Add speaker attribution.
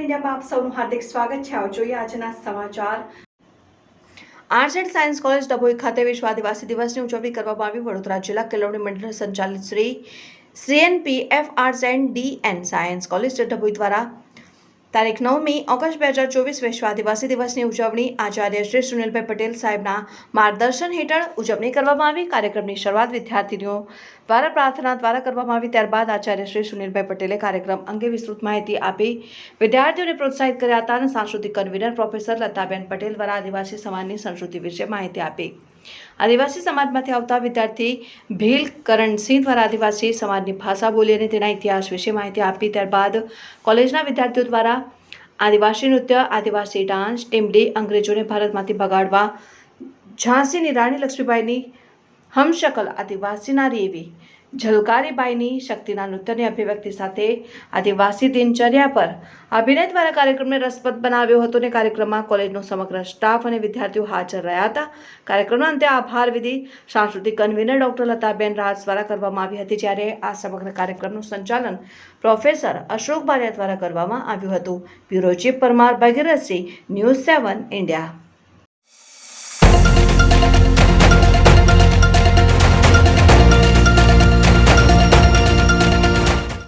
Speaker 1: ઇન્ડિયામાં આપ સૌનું હાર્દિક સ્વાગત છે. આવો જોઈએ આજના સમાચાર. આરઝેડ સાયન્સ કોલેજ ડભોઈ ખાતે વિશ્વ આદિવાસી દિવસની ઉજવણી કરવામાં આવી. વડોદરા જિલ્લા કેળવણી મંડળ સંચાલિત Shri CNP F arts and D and science college Dabhoi દ્વારા તારીખ નવમી ઓગસ્ટ બે હજાર ચોવીસ વિશ્વ આદિવાસી દિવસની ઉજવણી આચાર્ય શ્રી સુનિલભાઈ પટેલ સાહેબના માર્ગદર્શન હેઠળ ઉજવણી કરવામાં આવી. કાર્યક્રમની શરૂઆત વિદ્યાર્થીનીઓ દ્વારા પ્રાર્થના દ્વારા કરવામાં આવી. ત્યારબાદ આચાર્ય શ્રી સુનિલભાઈ પટેલે કાર્યક્રમ અંગે વિસ્તૃત માહિતી આપી વિદ્યાર્થીઓને પ્રોત્સાહિત કર્યા હતા અને સાંસ્કૃતિક કન્વીનર પ્રોફેસર લતાબેન પટેલ દ્વારા આદિવાસી સમાજની સંસ્કૃતિ વિશે માહિતી આપી. આદિવાસી સમાજમાંથી આવતા વિદ્યાર્થી ભીલ કરણસિંહ દ્વારા આદિવાસી સમાજની ભાષા બોલી અને તેના ઇતિહાસ વિશે માહિતી આપી. ત્યારબાદ કોલેજના વિદ્યાર્થીઓ દ્વારા આદિવાસી નૃત્ય, આદિવાસી ડાન્સ, ટીમડી અંગ્રેજોને ભારતમાંથી ભગાડવા ઝાંસીની રાણી લક્ષ્મીબાઈની હમશકલ આદિવાસી નારી એવી ઝલકારીબાઈની શક્તિના નૃત્યની અભિવ્યક્તિ સાથે આદિવાસી દિનચર્યા પર અભિનય દ્વારા કાર્યક્રમને રસપ્રદ બનાવ્યો હતો અને કાર્યક્રમમાં કોલેજનો સમગ્ર સ્ટાફ અને વિદ્યાર્થીઓ હાજર રહ્યા હતા. કાર્યક્રમના અંતે આભાર વિધિ સાંસ્કૃતિક કન્વીનર ડોક્ટર લતાબેન રાજ દ્વારા કરવામાં આવી હતી, જ્યારે આ સમગ્ર કાર્યક્રમનું સંચાલન પ્રોફેસર અશોક બારિયા દ્વારા કરવામાં આવ્યું હતું. Bureau chief Parmar Bhagirathsinh news seven, India.